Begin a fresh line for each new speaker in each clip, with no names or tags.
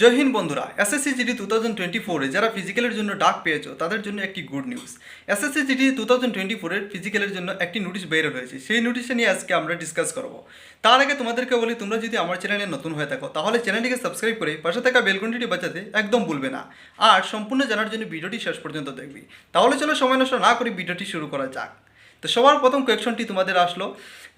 জয় হিন্দ বন্ধুরা SSC GD two thousand twenty ফোরে যারা ফিজিক্যালের জন্য ডাক পেয়েছ, তাদের জন্য একটি good news SSC GD two thousand twenty ফোরের ফিজিক্যালের জন্য একটি নোটিশ বের হয়েছে। সেই নোটিশে নিয়ে আজকে আমরা ডিসকাস করব। তার আগে তোমাদেরকে বলি, তোমরা যদি আমার চ্যানেলে নতুন হয়ে থাকো, তাহলে চ্যানেলটিকে সাবস্ক্রাইব করে পাশে থাকা বেলকনটিটি বাঁচাতে একদম ভুলবে না। আর সম্পূর্ণ জানার জন্য ভিডিওটি শেষ পর্যন্ত দেখবি। তাহলে চলো সময় নষ্ট না করে ভিডিওটি শুরু করা যাক। তো সবার প্রথম কোয়েকশনটি তোমাদের আসলো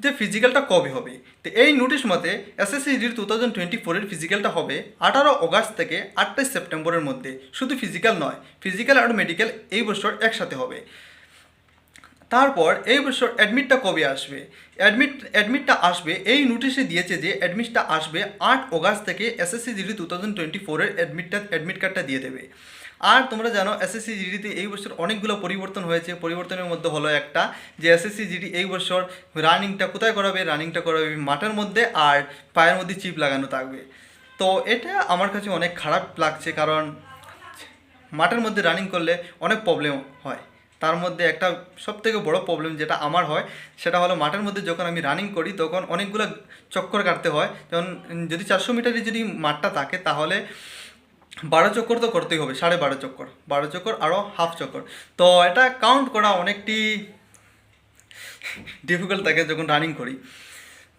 যে ফিজিক্যালটা কবে হবে? তো এই নোটিশ মতে এসএসসি জির টু থাউজেন্ড টোয়েন্টি ফোরের ফিজিক্যালটা হবে আঠারো অগাস্ট থেকে আটটাই সেপ্টেম্বরের মধ্যে। শুধু ফিজিক্যাল নয় ফিজিক্যাল আর মেডিকেল এই বছর একসাথে হবে। তারপর এই বছর অ্যাডমিটটা কবে আসবে? অ্যাডমিট অ্যাডমিটটা আসবে, এই নোটিশে দিয়েছে যে অ্যাডমিটটা আসবে আট অগাস্ট থেকে SSC GD two thousand twenty ফোরের অ্যাডমিটটা অ্যাডমিট কার্ডটা দিয়ে দেবে। আর তোমরা জানো এসএসসি জিডিতে এই বছর অনেকগুলো পরিবর্তন হয়েছে। পরিবর্তনের মধ্যে হলো একটা যে এসএসসি জিডি এই বছর রানিংটা কোথায় করাবে? রানিংটা করাবে মাঠের মধ্যে আর পায়ের মধ্যে চিপ লাগানো থাকবে। তো এটা আমার কাছে অনেক খারাপ লাগছে কারণ মাঠের মধ্যে রানিং করলে অনেক প্রবলেম হয়। তার মধ্যে একটা সব থেকে বড়ো প্রবলেম যেটা আমার হয়, সেটা হলো মাঠের মধ্যে যখন আমি রানিং করি, তখন অনেকগুলো চক্কর কাটতে হয়। যেমন যদি চারশো মিটারে যদি মাঠটা থাকে, তাহলে বারো চক্কর তো করতেই হবে, সাড়ে বারো চক্কর। বারো চক্কর আরও হাফ চক্কর। তো এটা কাউন্ট করা অনেকটি ডিফিকাল্ট থাকে যখন রানিং করি।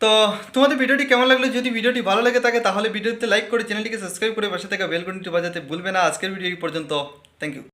তো তোমাদের ভিডিওটি কেমন লাগল? যদি ভিডিওটি ভালো লাগে থাকে, তাহলে ভিডিওতে লাইক করে চ্যানেলটিকে সাবস্ক্রাইব করে পাশে থাকা বেল বাজাতে ভুলবে না। আজকের ভিডিও এই পর্যন্ত। Thank you